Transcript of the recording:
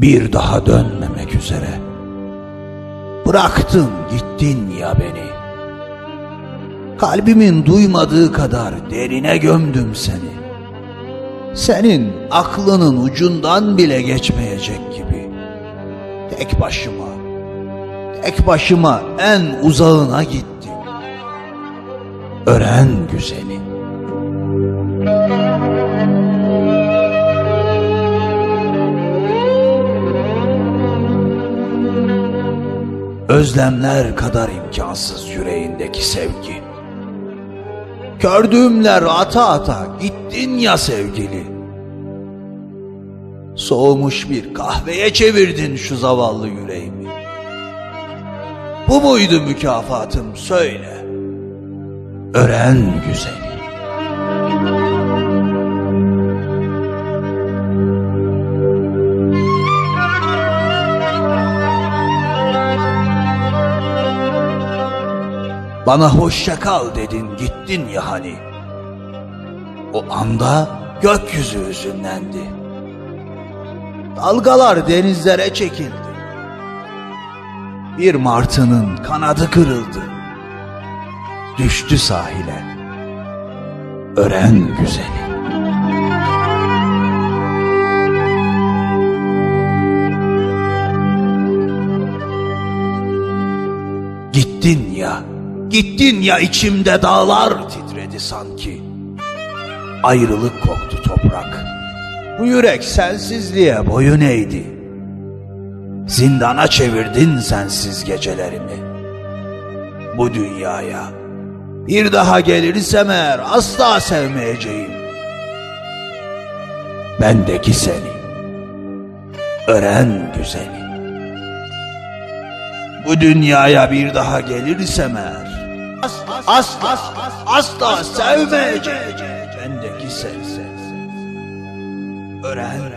bir daha dönmemek üzere. Bıraktın gittin ya beni. Kalbimin duymadığı kadar derine gömdüm seni. Senin aklının ucundan bile geçmeyecek gibi. Tek başıma, tek başıma en uzağına gittim. Ören güzeli. Özlemler kadar imkansız yüreğindeki sevgi. Kördüğümler ata ata gittin ya sevgili. Soğumuş bir kahveye çevirdin şu zavallı yüreğimi. Bu muydu mükafatım söyle. Ören güzeli. Bana hoşça kal dedin gittin ya hani. O anda gökyüzü hüzünlendi. Dalgalar denizlere çekildi. Bir martının kanadı kırıldı. Düştü sahile. Ören güzeli. Gittin ya, gittin ya içimde dağlar titredi sanki. Ayrılık koktu toprak. Bu yürek sensizliğe boyun eğdi. Zindana çevirdin sensiz gecelerimi. Bu dünyaya bir daha gelirsem eğer asla sevmeyeceğim. Bendeki seni, ören güzeli. Bu dünyaya bir daha gelirsem eğer asla asla sevmeyeceğim. Bendeki sen sen ören